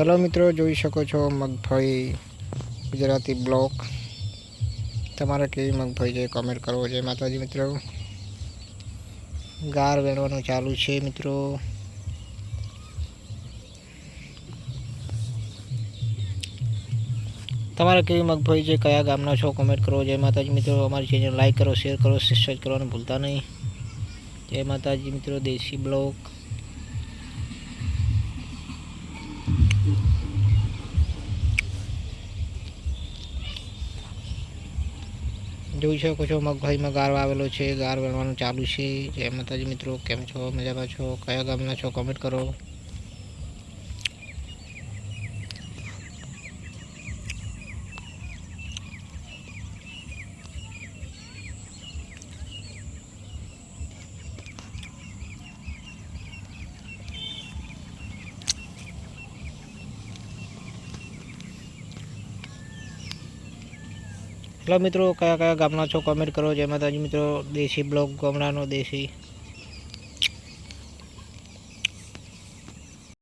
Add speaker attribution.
Speaker 1: Hello મિત્રો, જોઈ શકો છો મગફળી ગુજરાતી બ્લોક. તમારે કેવી મગફળી છે કોમેન્ટ કરવો છે માતાજી મિત્રો. ગાર વેણવાનું ચાલુ છે મિત્રો. તમારે કેવી મગફળી છે, કયા ગામના છો કોમેન્ટ કરો જય માતાજી મિત્રો. અમારી ચેનલ લાઈક કરો શેર કરો સબસ્ક્રાઈબ કરવાનું ભૂલતા નહીં. જય માતાજી મિત્રો, દેશી બ્લોક. જોઈ શકો છો, મગફળીમાં ગાર આવેલો છે, ગાર વણવાનું ચાલુ છે. જય માતાજી મિત્રો, કેમ છો? મજામાં છો? કયા ગામના છો? કોમેન્ટ કરો હેલો મિત્રો કયા કયા ગામના છો? કોમેન્ટ કરો. જય માતાજી મિત્રો. દેશી બ્લોગ ગામડાનો દેશી